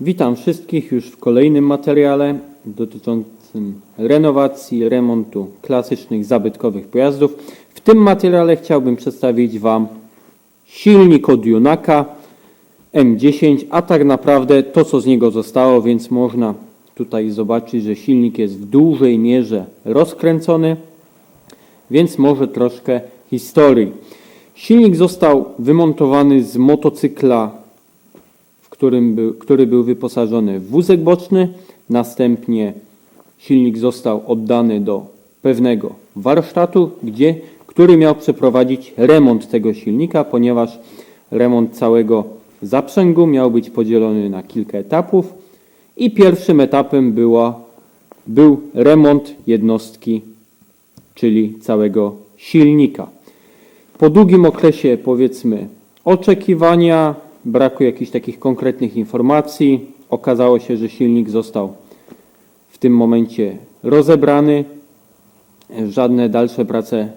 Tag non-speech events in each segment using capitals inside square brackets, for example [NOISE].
Witam wszystkich już w kolejnym materiale dotyczącym renowacji, remontu klasycznych, zabytkowych pojazdów. W tym materiale chciałbym przedstawić Wam silnik od Junaka M10, a tak naprawdę to, co z niego zostało, więc można tutaj zobaczyć, że silnik jest w dużej mierze rozkręcony, więc może troszkę historii. Silnik został wymontowany z motocykla którym był, który był wyposażony w wózek boczny. Następnie silnik został oddany do pewnego warsztatu, gdzie, który miał przeprowadzić remont tego silnika, ponieważ remont całego zaprzęgu miał być podzielony na kilka etapów i pierwszym etapem była, był remont jednostki, czyli całego silnika. Po długim okresie, powiedzmy, oczekiwania, braku jakichś takich konkretnych informacji, okazało się, że silnik został w tym momencie rozebrany. Żadne dalsze prace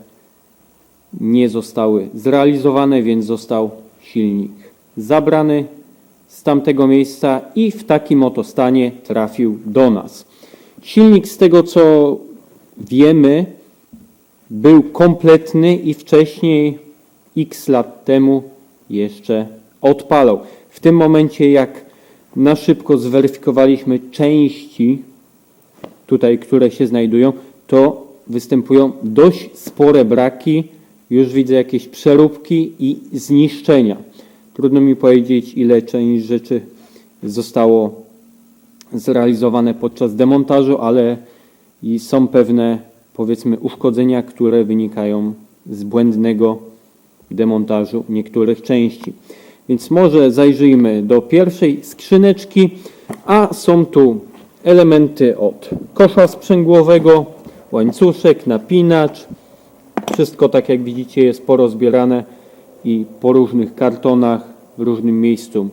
nie zostały zrealizowane, więc został silnik zabrany z tamtego miejsca i w takim oto stanie trafił do nas. Silnik, z tego co wiemy, był kompletny i wcześniej, x lat temu, jeszcze odpalał. W tym momencie, jak na szybko zweryfikowaliśmy części, tutaj, które się znajdują, to występują dość spore braki. Już widzę jakieś przeróbki i zniszczenia. Trudno mi powiedzieć, ile część rzeczy zostało zrealizowane podczas demontażu, ale są pewne, powiedzmy, uszkodzenia, które wynikają z błędnego demontażu niektórych części. Więc może zajrzyjmy do pierwszej skrzyneczki, a są tu elementy od kosza sprzęgłowego, łańcuszek, napinacz. Wszystko tak jak widzicie jest porozbierane i po różnych kartonach w różnym miejscu.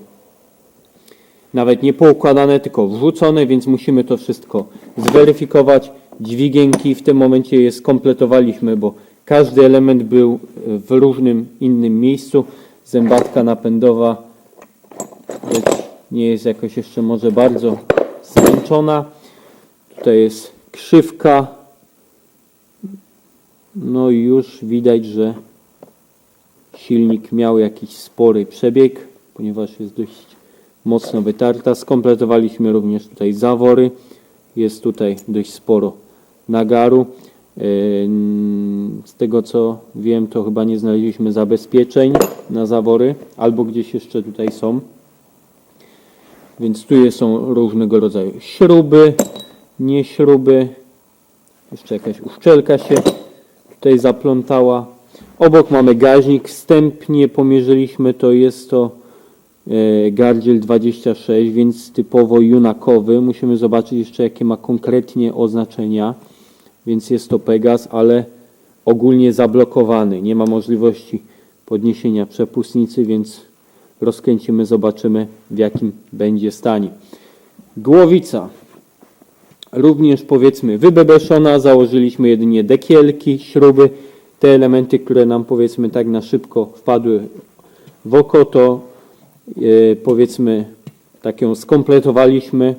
Nawet nie poukładane, tylko wrzucone, więc musimy to wszystko zweryfikować. Dźwigienki w tym momencie je skompletowaliśmy, bo każdy element był w różnym innym miejscu. Zębatka napędowa nie jest jakoś jeszcze może bardzo zmęczona. Tutaj jest krzywka. No i już widać, że silnik miał jakiś spory przebieg, ponieważ jest dość mocno wytarta. Skompletowaliśmy również tutaj zawory. Jest tutaj dość sporo nagaru. Z tego co wiem, to chyba nie znaleźliśmy zabezpieczeń na zawory, albo gdzieś jeszcze tutaj są. Więc tu są różnego rodzaju śruby, nie śruby. Jeszcze jakaś uszczelka się tutaj zaplątała. Obok mamy gaźnik, wstępnie pomierzyliśmy, to jest to e, gardziel 26, więc typowo junakowy. Musimy zobaczyć jeszcze jakie ma konkretnie oznaczenia więc jest to Pegas, ale ogólnie zablokowany. Nie ma możliwości podniesienia przepustnicy, więc rozkręcimy, zobaczymy w jakim będzie stanie. Głowica również powiedzmy wybebeszona, założyliśmy jedynie dekielki, śruby. Te elementy, które nam powiedzmy tak na szybko wpadły w oko, to e, powiedzmy tak ją skompletowaliśmy.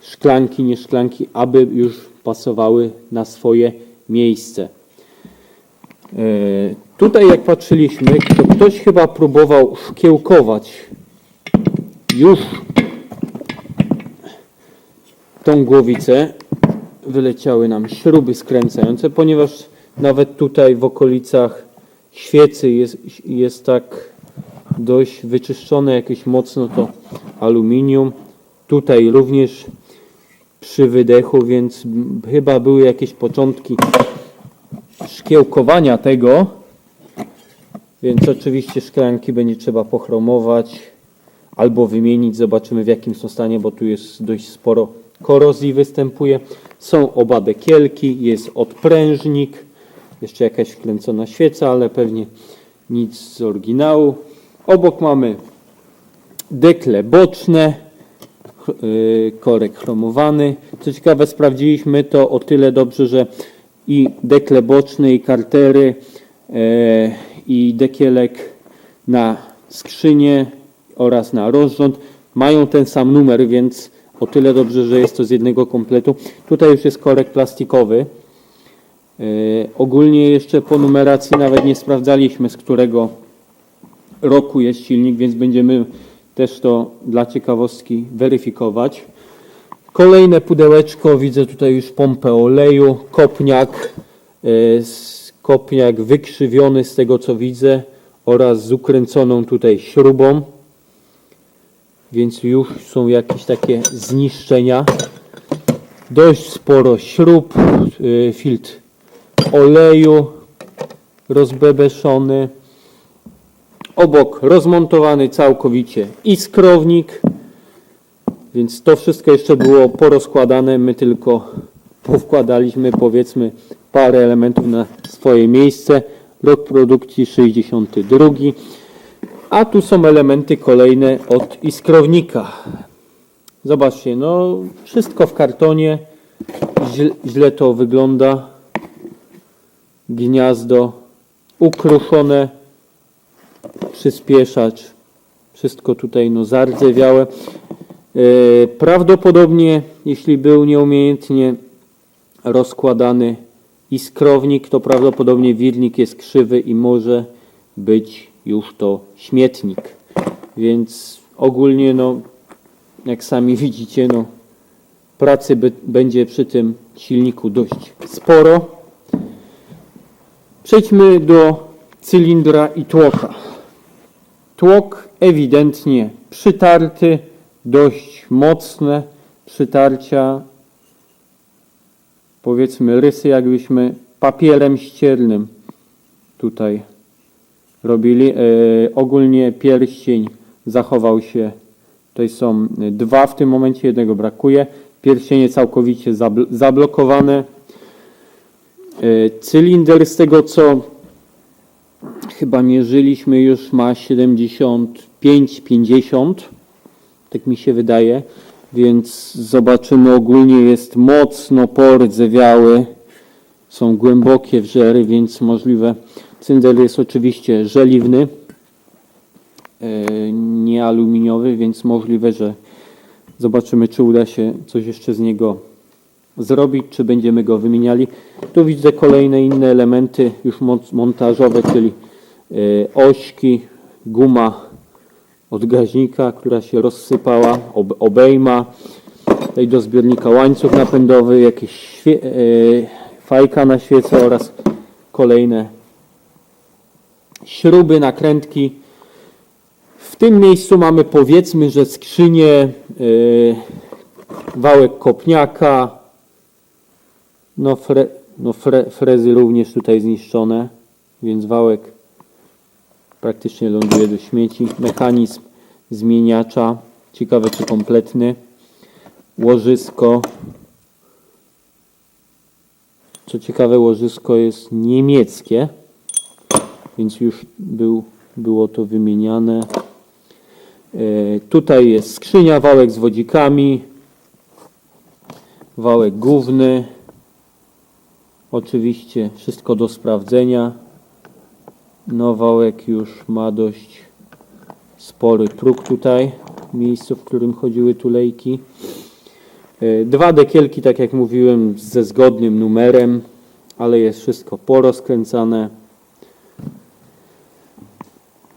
Szklanki, nie szklanki, aby już pasowały na swoje miejsce. E, tutaj jak patrzyliśmy, to ktoś chyba próbował szkiełkować już tą głowicę. Wyleciały nam śruby skręcające, ponieważ nawet tutaj w okolicach świecy jest, jest tak dość wyczyszczone jakieś mocno to aluminium. Tutaj również przy wydechu, więc chyba były jakieś początki szkiełkowania tego. Więc oczywiście szklanki będzie trzeba pochromować albo wymienić. Zobaczymy w jakim są stanie, bo tu jest dość sporo korozji występuje. Są oba dekielki, jest odprężnik, jeszcze jakaś wkręcona świeca, ale pewnie nic z oryginału. Obok mamy dekle boczne, Y, korek chromowany. Co ciekawe, sprawdziliśmy to o tyle dobrze, że i dekle boczne, i kartery, e, i dekielek na skrzynię oraz na rozrząd mają ten sam numer, więc o tyle dobrze, że jest to z jednego kompletu. Tutaj już jest korek plastikowy. Yy, ogólnie jeszcze po numeracji nawet nie sprawdzaliśmy, z którego roku jest silnik, więc będziemy też to dla ciekawostki weryfikować. Kolejne pudełeczko, widzę tutaj już pompę oleju, kopniak, e, s- kopniak wykrzywiony z tego co widzę oraz z ukręconą tutaj śrubą, więc już są jakieś takie zniszczenia. Dość sporo śrub, e, filtr oleju rozbebeszony. Obok rozmontowany całkowicie iskrownik. Więc to wszystko jeszcze było porozkładane, my tylko powkładaliśmy powiedzmy parę elementów na swoje miejsce. Rok produkcji 62. A tu są elementy kolejne od iskrownika. Zobaczcie, no wszystko w kartonie. Źle, źle to wygląda. Gniazdo ukruszone. Przyspieszacz. Wszystko tutaj no zardzewiałe. E, Prawdopodobnie, jeśli był nieumiejętnie rozkładany iskrownik, to prawdopodobnie wirnik jest krzywy i może być już to śmietnik. Więc ogólnie, no, jak sami [LAUGHS] widzicie, no, pracy by, będzie przy tym silniku dość sporo. Przejdźmy do cylindra i tłoka. Tłok ewidentnie przytarty, dość mocne przytarcia. Powiedzmy rysy jakbyśmy papierem ściernym tutaj robili. E, ogólnie pierścień zachował się. Tutaj są dwa w tym momencie, jednego brakuje. Pierścienie całkowicie zabl- zablokowane. E, cylinder z tego co chyba mierzyliśmy już ma 75-50 tak mi się wydaje, więc zobaczymy ogólnie jest mocno pordzewiały, są głębokie wrzery, więc możliwe, cylinder jest oczywiście żeliwny, e, nie aluminiowy, więc możliwe, że zobaczymy czy uda się coś jeszcze z niego zrobić, czy będziemy go wymieniali. Tu widzę kolejne inne elementy już montażowe, czyli e, ośki, guma od gaźnika, która się rozsypała, ob, obejma, tutaj do zbiornika łańcuch napędowy, jakieś e, fajka na świece oraz kolejne śruby, nakrętki. W tym miejscu mamy powiedzmy, że skrzynię, e, wałek kopniaka, no, fre, no fre, frezy również tutaj zniszczone, więc wałek praktycznie ląduje do śmieci. Mechanizm zmieniacza, ciekawe czy kompletny. Łożysko. Co ciekawe, łożysko jest niemieckie, więc już był, było to wymieniane. E, tutaj jest skrzynia, wałek z wodzikami, wałek główny. Oczywiście wszystko do sprawdzenia. No wałek już ma dość spory próg tutaj, w miejscu, w którym chodziły tulejki. E, Dwa dekielki, tak jak mówiłem, ze zgodnym numerem, ale jest wszystko porozkręcane.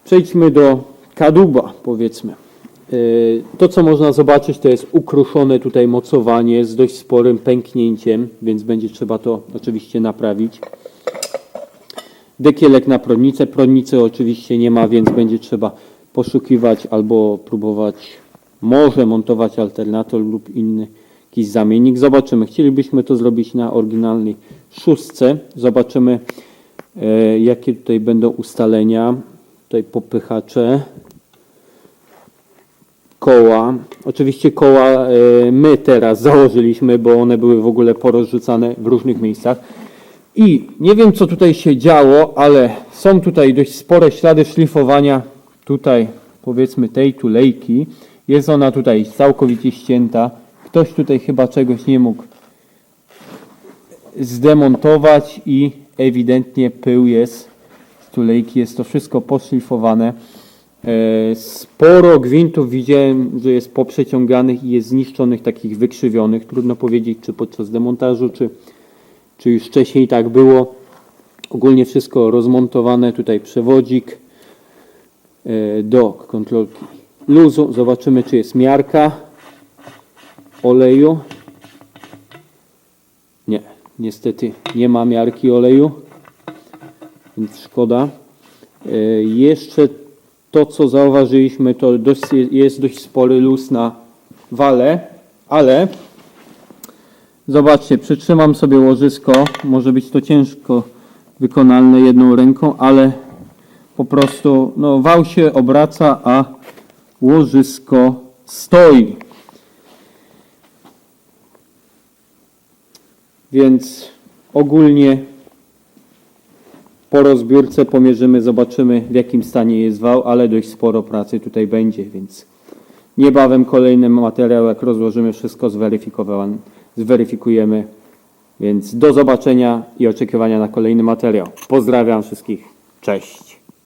Przejdźmy do kadłuba, powiedzmy. E, To, co można zobaczyć, to jest ukruszone tutaj mocowanie z dość sporym pęknięciem, więc będzie trzeba to oczywiście naprawić. Dekielek na prądnicę. Prądnicy oczywiście nie ma, więc będzie trzeba poszukiwać albo próbować może montować alternator lub inny jakiś zamiennik. Zobaczymy. Chcielibyśmy to zrobić na oryginalnej szóstce. Zobaczymy e, jakie tutaj będą ustalenia. Tutaj popychacze koła. Oczywiście koła e, my teraz założyliśmy, bo one były w ogóle porozrzucane w różnych miejscach. I nie wiem co tutaj się działo, ale są tutaj dość spore ślady szlifowania tutaj powiedzmy tej tulejki. Jest ona tutaj całkowicie ścięta. Ktoś tutaj chyba czegoś nie mógł zdemontować i ewidentnie pył jest z tulejki. Jest to wszystko poszlifowane. E, Sporo gwintów widziałem, że jest poprzeciąganych i jest zniszczonych, takich wykrzywionych. Trudno powiedzieć, czy podczas demontażu, czy, czy już wcześniej tak było. Ogólnie wszystko rozmontowane. Tutaj przewodzik e, do kontrolki luzu. Zobaczymy, czy jest miarka oleju. Nie, niestety nie ma miarki oleju, więc szkoda. E, Jeszcze to, co zauważyliśmy, to dość, jest dość spory luz na wale, ale zobaczcie, przytrzymam sobie łożysko. Może być to ciężko wykonalne jedną ręką, ale po prostu no, wał się obraca, a łożysko stoi. Więc ogólnie po rozbiórce pomierzymy, zobaczymy w jakim stanie jest wał, ale dość sporo pracy tutaj będzie, więc niebawem kolejny materiał, jak rozłożymy wszystko, zweryfikowan- zweryfikujemy. Więc do zobaczenia i oczekiwania na kolejny materiał. Pozdrawiam wszystkich. Cześć.